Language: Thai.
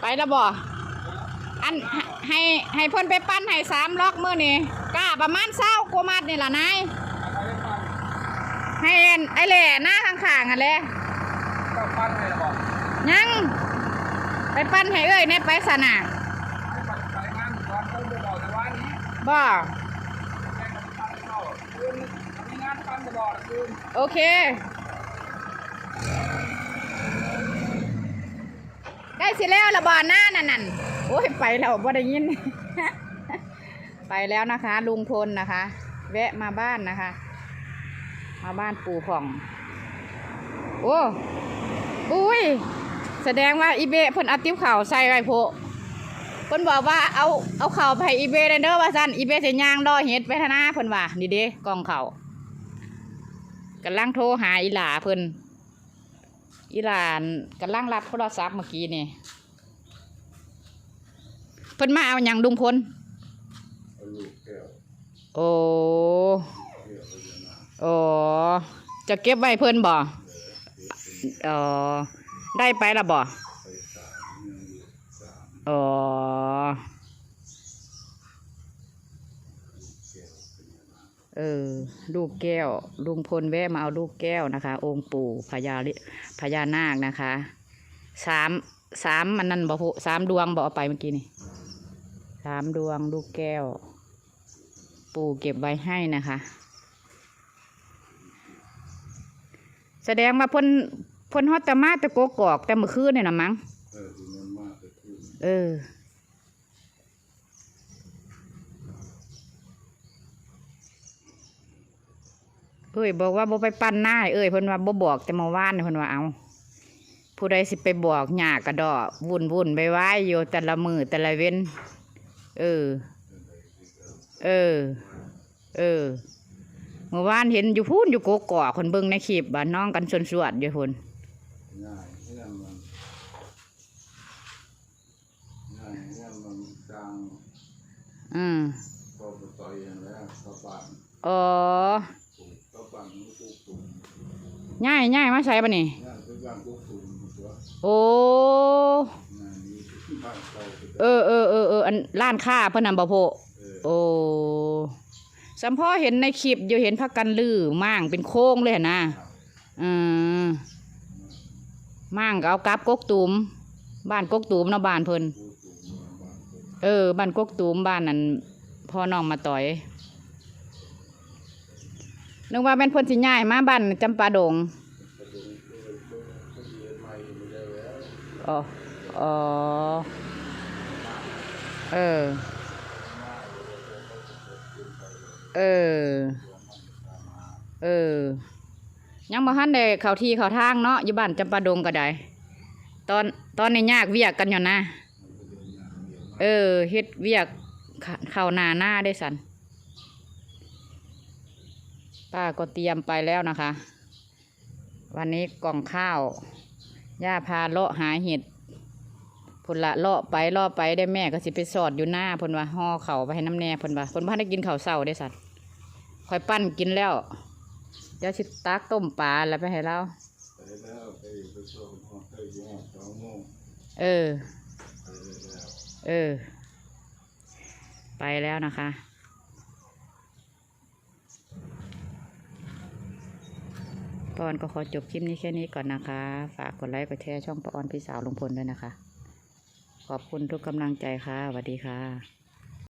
ไปแล้วบ่อันให้ให้เพิ่นไปปั้นให้สามล็อกมือนี่ก้าประมาณเศร้ากว่ามัดนี่ล่ะนายให้ไอ้แหล่หน้าข้างๆกันให้ละยัง ไปปั้นให้เอ้ยในไปสนะให้ปั้นานก่อนต้นจะบอกแต่ สิแล้วละบ่หน้านั่นนั่นโอ้ยไปแล้วบ่ได้ยิน ไปแล้วนะคะ ลุงพลนะคะ แวะมาบ้านนะคะ มาบ้านปู่ผ่อง โอ้อุ้ยแสดงว่าอีเบะเพิ่นเอาติ้วเข่าใส่ไว้โพะเพิ่นบอกว่าเอาเอาเข่าไปอีเบะได้เด้อว่าซั่นอีเบะสิย่างรอเฮ็ดไปทางหน้าเพิ่นว่านี่เด้กองเข่าวกำลังโทรหาอีหลาเพิ่น อีหลานกำลังรับโทรศัพท์เมื่อกี้นี่เพิ่นมาเอาอย่างลุงพลเอาลูกแก้วโอ้แก้วเอาอย่างนั้นโอ้จะเก็บไว้เพิ่นบ่อ๋อได้ไปละบ่ไปสามยังอยู่สาม อ๋อ แก้วเป็นอย่างนั้น เออ ลูกแก้ว ลุงพลแวะมาเอาลูกแก้วนะคะ องค์ปู่พญาลิพญานาคนะคะสามสามมันนั่นบ่พูสามดวงบ่เอาไปเมื่อกี้นี่สามดวงลูกแก้ว ปู่เก็บไว้ให้นะคะ แสดงว่าเพ่นเพ่นฮอตแตมาแตะโกกอก แต่เมื่อคืนนี่นะมั้งเออถึงมันมากแต่คืน เอ้ยบอกว่าบ่ไปปั้นหน้าเอ้ยเพิ่นว่าบ่บอกแต่เมื่อวานเพิ่นว่าเอาผู้ใดสิไปบอกหยากกระดอวุ่นวุ่นไปไหว้อยู่แต่ละมือแต่ละเว้น เออ เออ เออ เมื่อวานเห็นอยู่พูนอยู่โกกอคนเบิ่งในคลิปบ้านน้องกันสวนสวดอยู่พุ่นง่ายเรื่องมันง่ายเรื่องมันกลางอื มพอไปต่อยอย่างแล้วกระปันอ๋อปลูกกระปันมันปลูกตุ่มง่ายง่ายมาใส่ปะนี่ง่ายเป็นบ้านปลูกตุ่มตัวโอ้งานนี้บ้านเก่าเป็นเออเออเออเอออันร้านค้าเพิ่นนำบ่โพเออโอ้สัมพ่อเห็นในคลิปอยู่เห็นพักกันลือมั่างเป็นโค้งเลยหั่นนะอืมมั่างก็เอากลับกกตูมบ้านกกตูมเนาะบ้านเพิ่นปลูกตุ่มบ้านเก่าเออบ้านกกตูมบ้านนั้นพ่อน้องมาต่อย นึกว่าแม่นเพิ่นสิย้ายมาบ้านจำปาดงอ๋ออ๋อเออ เออ เออ ยังบ่ทันได้เข้าที่เข้าทางเนาะอยู่บ้านจำปาดงก็ได้ ตอนตอนนี้ยากเวียกกันอยู่นะ เออเฮ็ดเวียกเข้าเข้าหน้าหน้าได้สัน ป้าก็เตรียมไปแล้วนะคะ วันนี้กล่องข้าว ย่าพาเลาะหาเห็ดพุนละเลาะไปเลาะไปได้แม่ก็สิไปสอดอยู่หน้าเพนว่าห่อเข่าไปให้น้ำแน่เพนว่าเพนบ้านได้กินข้าเศร้าได้สัตว์คอยปั้นกินแล้ว เดี๋ยวสิตักต้มปลาแล้วไปให้เราไปแล้วไปไปส่งห้องไปอยู่ห้องสองโมงเออ เออ ไปแล้วนะคะ ปอนก็ขอจบคลิปนี้แค่นี้ก่อนนะคะ ฝากกดไลค์กดแชร์ช่องปอนพี่สาวลุงพลด้วยนะคะ ขอบคุณทุกกำลังใจค่ะสวัสดีค่ะ